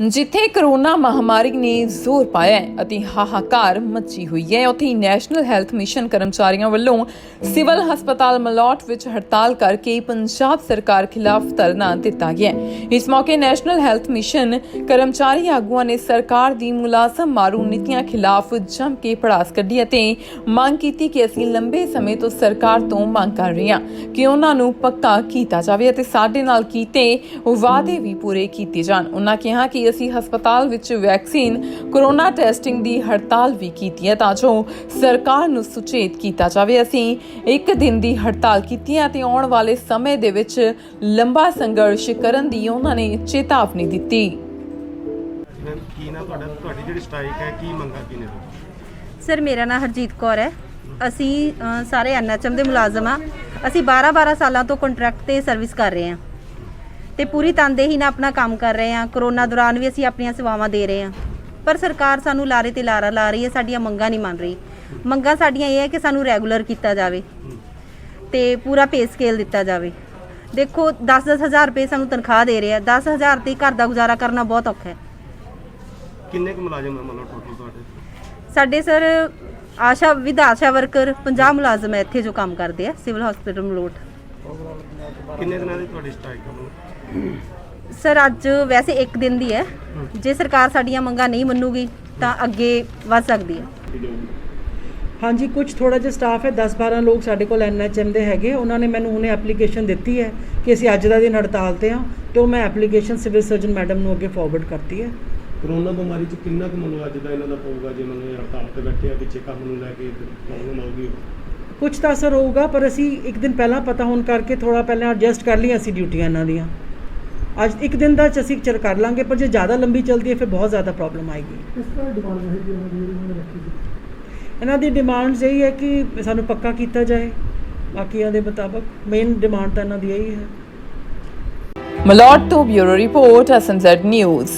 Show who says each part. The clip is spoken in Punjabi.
Speaker 1: ਜਿੱਥੇ ਕਰੋਨਾ ਮਹਾਮਾਰੀ ਨੇ ਜ਼ੋਰ ਪਾਇਆ ਹੈ ਅਤੇ ਹਾਹਾਕਾਰ ਮੱਚੀ ਹੋਈ ਹੈ, ਉੱਥੇ ਹੀ ਨੈਸ਼ਨਲ ਹੈਲਥ ਮਿਸ਼ਨ ਕਰਮਚਾਰੀਆਂ ਵੱਲੋਂ ਸਿਵਲ ਹਸਪਤਾਲ ਮਲੌਟ ਵਿੱਚ ਹੜਤਾਲ ਕਰਕੇ ਪੰਜਾਬ ਸਰਕਾਰ ਖਿਲਾਫ ਧਰਨਾ ਦਿੱਤਾ ਗਿਆ ਇਸ ਮੌਕੇ ਨੈਸ਼ਨਲ ਹੈਲਥ ਮਿਸ਼ਨ ਕਰਮਚਾਰੀ ਆਗੂਆਂ ਨੇ ਸਰਕਾਰ ਦੀ ਮੁਲਾਜ਼ਮ ਮਾਰੂ ਨੀਤੀਆਂ ਖਿਲਾਫ ਜੰਮ ਕੇ ਪੜਾਸ ਕੱਢੀ ਅਤੇ ਮੰਗ ਕੀਤੀ ਕਿ ਅਸੀਂ ਲੰਬੇ ਸਮੇਂ ਤੋਂ ਸਰਕਾਰ ਤੋਂ ਮੰਗ ਕਰ ਰਹੇ ਹਾਂ ਕਿ ਉਹਨਾਂ ਨੂੰ ਪੱਕਾ ਕੀਤਾ ਜਾਵੇ ਅਤੇ ਸਾਡੇ ਨਾਲ ਕੀਤੇ ਵਾਅਦੇ ਵੀ ਪੂਰੇ ਕੀਤੇ ਜਾਣ। ਉਹਨਾਂ ਕਿਹਾ ਕਿ ਅਸੀਂ ਹਸਪਤਾਲ ਵਿੱਚ ਵੈਕਸੀਨ ਕੋਰੋਨਾ ਟੈਸਟਿੰਗ ਦੀ ਹੜਤਾਲ ਵੀ ਕੀਤੀ ਹੈ ਤਾਂ ਜੋ ਸਰਕਾਰ ਨੂੰ ਸੁਚੇਤ ਕੀਤਾ ਜਾਵੇ। ਅਸੀਂ ਇੱਕ ਦਿਨ ਦੀ ਹੜਤਾਲ ਕੀਤੀ ਹੈ ਅਤੇ ਆਉਣ ਵਾਲੇ ਸਮੇਂ ਦੇ ਵਿੱਚ ਲੰਬਾ ਸੰਘਰਸ਼ ਕਰਨ ਦੀ ਉਹਨਾਂ ਨੇ ਚੇਤਾਵਨੀ ਦਿੱਤੀ।
Speaker 2: ਮੈਮ ਕੀ ਨਾ ਤੁਹਾਡਾ ਤੁਹਾਡੀ ਜਿਹੜੀ ਸਟ੍ਰਾਈਕ ਹੈ ਕੀ ਮੰਗਾ ਕੀ ਨੇ? ਤੁਸੀਂ
Speaker 3: ਸਰ ਮੇਰਾ ਨਾਮ ਹਰਜੀਤ ਕੌਰ ਹੈ। ਅਸੀਂ ਅ, ਸਾਰੇ ਐਨਐਚਐਮ ਦੇ ਮੁਲਾਜ਼ਮ ਆ ਅਸੀਂ 12-12 ਸਾਲਾਂ ਤੋਂ ਕੰਟਰੈਕਟ ਤੇ ਸਰਵਿਸ ਕਰ ਰਹੇ ਹਾਂ। ਤੇ ਪੂਰੀ ਤਨਦੇਹੀ ਨਾਲ ਆਪਣਾ ਕੰਮ ਕਰ ਰਹੇ ਹਾਂ। ਕਰੋਨਾ ਦੌਰਾਨ ਵੀ ਅਸੀਂ ਆਪਣੀਆਂ ਸੇਵਾਵਾਂ ਦੇ ਰਹੇ ਹਾਂ। ਪਰ ਸਰਕਾਰ ਸਾਨੂੰ ਲਾਰੇ ਤੇ ਲਾਰਾ ਲਾ ਰਹੀ ਹੈ ਸਾਡੀਆਂ ਮੰਗਾਂ ਨਹੀਂ ਮੰਨ ਰਹੀ। ਮੰਗਾਂ ਸਾਡੀਆਂ ਇਹ ਹੈ ਕਿ ਸਾਨੂੰ ਰੈਗੂਲਰ ਕੀਤਾ ਜਾਵੇ ਤੇ ਪੂਰਾ ਪੇ ਸਕੇਲ ਦਿੱਤਾ ਜਾਵੇ। ਦੇਖੋ 10-10 ਹਜ਼ਾਰ ਰੁਪਏ ਸਾਨੂੰ ਤਨਖਾਹ ਦੇ ਰਹੇ ਆ। 10000 ਤੇ ਘਰ ਦਾ ਗੁਜ਼ਾਰਾ ਕਰਨਾ ਬਹੁਤ ਔਖਾ ਹੈ।
Speaker 2: ਕਿੰਨੇ ਕੁ ਮੁਲਾਜ਼ਮ ਹੈ ਮਤਲਬ ਟੋਟਲ ਤੁਹਾਡੇ?
Speaker 3: ਸਾਡੇ sir Asha with Asha worker 50 ਮੁਲਾਜ਼ਮ ਹੈ ਇੱਥੇ ਜੋ ਕੰਮ ਕਰਦੇ ਆ ਸਿਵਲ ਹਸਪੀਟਲ ਮਲੋਟ।
Speaker 2: ਕਿੰਨੇ ਦਿਨਾਂ ਦੀ ਤੁਹਾਡੀ ਸਟ੍ਰਾਈਕ ਹੈ ਮਤਲਬ
Speaker 3: ਸਰ ਅੱਜ ਵੈਸੇ ਇੱਕ ਦਿਨ ਦੀ ਹੈ। ਜੇ ਸਰਕਾਰ ਸਾਡੀਆਂ ਮੰਗਾਂ ਨਹੀਂ ਮੰਨੂਗੀ ਤਾਂ ਅੱਗੇ ਵੱਧ ਸਕਦੀ ਹੈ।
Speaker 4: ਹਾਂਜੀ ਕੁਝ ਥੋੜਾ ਜਿਹਾ ਸਟਾਫ ਹੈ 10-12 ਲੋਕ ਸਾਡੇ ਕੋਲ ਐਨਐਚਐਮ ਦੇ ਹੈਗੇ। ਉਹਨਾਂ ਨੇ ਮੈਨੂੰ ਹੁਣੇ ਐਪਲੀਕੇਸ਼ਨ ਦਿੱਤੀ ਹੈ ਕਿ ਅਸੀਂ ਅੱਜ ਦਾ ਦਿਨ ਹੜਤਾਲ ਤੇ ਹਾਂ ਤੇ ਉਹ ਮੈਂ ਐਪਲੀਕੇਸ਼ਨ ਸਿਵਲ ਸਰਜਨ ਮੈਡਮ ਨੂੰ ਅੱਗੇ ਫਾਰਵਰਡ ਕਰਤੀ ਹੈ।
Speaker 2: ਕਰੋਨਾ ਬਿਮਾਰੀ ਚ ਕਿੰਨਾ ਕੁ ਮਤਲਬ ਅੱਜ ਦਾ ਇਹਨਾਂ ਦਾ ਪਊਗਾ ਜੇ ਇਹ ਹੜਤਾਲ ਤੇ ਬੈਠੇ ਆ ਪਿੱਛੇ ਕੰਮ ਨੂੰ ਲੈ ਕੇ ਪ੍ਰੋਬਲਮ ਆਊਗੀ
Speaker 4: ਕੁਝ ਤਾਂ ਅਸਰ ਹੋਊਗਾ ਪਰ ਅਸੀਂ ਇੱਕ ਦਿਨ ਪਹਿਲਾਂ ਪਤਾ ਹੋਣ ਕਰਕੇ ਥੋੜਾ ਪਹਿਲਾਂ ਐਡਜਸਟ ਕਰ ਲਈਆਂ ਅਸੀਂ ਡਿਊਟੀਆਂ ਇਹਨਾਂ ਦੀਆਂ। ਅੱਜ ਇੱਕ ਦਿਨ ਦਾ ਚ ਅਸੀਂ ਚਰ ਕਰ ਲਾਂਗੇ ਪਰ ਜੇ ਜ਼ਿਆਦਾ ਲੰਬੀ ਚੱਲਦੀ ਹੈ ਫਿਰ ਬਹੁਤ ਜ਼ਿਆਦਾ ਪ੍ਰੋਬਲਮ ਆਏਗੀ।
Speaker 5: ਕਿਸ ਤਰ੍ਹਾਂ ਡਿਮਾਂਡ ਰਹੇਗੀ ਉਹਨਾਂ ਦੀ ਜਿਹੜੀ ਉਹਨਾਂ ਨੇ ਰੱਖੀ ਸੀ?
Speaker 4: ਇਹਨਾਂ ਦੀ ਡਿਮਾਂਡਸ ਇਹੀ ਹੈ ਕਿ ਸਾਨੂੰ ਪੱਕਾ ਕੀਤਾ ਜਾਏ ਬਾਕੀਆਂ ਦੇ ਮੁਤਾਬਕ ਮੇਨ ਡਿਮਾਂਡ ਤਾਂ ਇਹਨਾਂ ਦੀ ਇਹੀ ਹੈ।
Speaker 1: ਮਲੌਟ ਤੋਂ ਬਿਊਰੋ ਰਿਪੋਰਟ ਐਸਐਮਜ਼ੈਡ ਨਿਊਜ਼